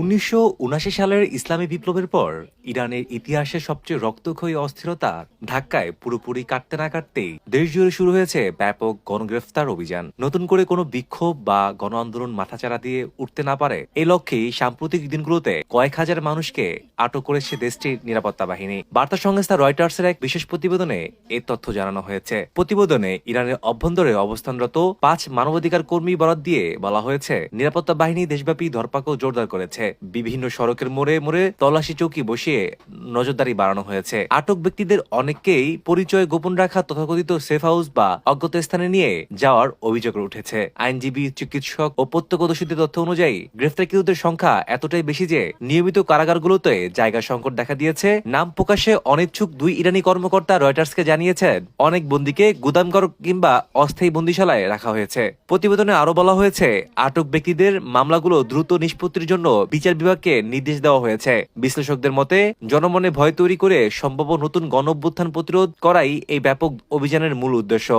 উনিশশো সালের ইসলামী বিপ্লবের পর ইরানের ইতিহাসে সবচেয়ে রক্তক্ষয়ী অস্থিরতা ধাক্কায় পুরোপুরি কাটতে না কাটতেই দেশ জুড়ে শুরু হয়েছে ব্যাপক গণগ্রেফতার অভিযান। নতুন করে কোনো বিক্ষোভ বা গণ আন্দোলন মাথাচাড়া দিয়ে উঠতে না পারে এই লক্ষ্যেই সাম্প্রতিক দিনগুলোতে কয়েক হাজার মানুষকে আটক করেছে দেশটির নিরাপত্তা বাহিনী। বার্তা সংস্থা রয়টার্সের এক বিশেষ প্রতিবেদনে এই তথ্য জানানো হয়েছে। প্রতিবেদনে ইরানের অভ্যন্তরে অবস্থানরত পাঁচ মানবাধিকার কর্মী বরাদ দিয়ে বলা হয়েছে, নিরাপত্তা বাহিনী দেশব্যাপী ধরপাকড় জোরদার করেছে। বিভিন্ন সড়কের মোড়ে মোড়ে তল্লাশি চৌকি বসিয়ে নজরদারি বাড়ানো হয়েছে। আটক ব্যক্তিদের অনেককেই পরিচয় গোপন রাখা তথাকথিত সেফ হাউস বা অজ্ঞত স্থানে নিয়ে যাওয়ার অভিযোগ উঠেছে। আইনজীবী, চিকিৎসক ও প্রত্যক্ষদর্শীদের তথ্য অনুযায়ী গ্রেফতারকৃতদের সংখ্যা এতটাই বেশি যে নিয়মিত কারাগারগুলোতে জায়গা সংকট দেখা দিয়েছে। নাম প্রকাশে অনিচ্ছুক দুই ইরানি কর্মকর্তা রয়টার্সকে জানিয়েছেন, অনেক বন্দীকে গুদামঘর কিংবা অস্থায়ী বন্দিশালায় রাখা হয়েছে। প্রতিবেদনে আরও বলা হয়েছে, আটক ব্যক্তিদের মামলাগুলো দ্রুত নিষ্পত্তির জন্য বিচার বিভাগকে নির্দেশ দেওয়া হয়েছে। বিশ্লেষকদের মতে, জনমনে ভয় তৈরি করে সম্ভাব্য নতুন গণ প্রতিরোধ করাই এই ব্যাপক অভিযানের মূল উদ্দেশ্য।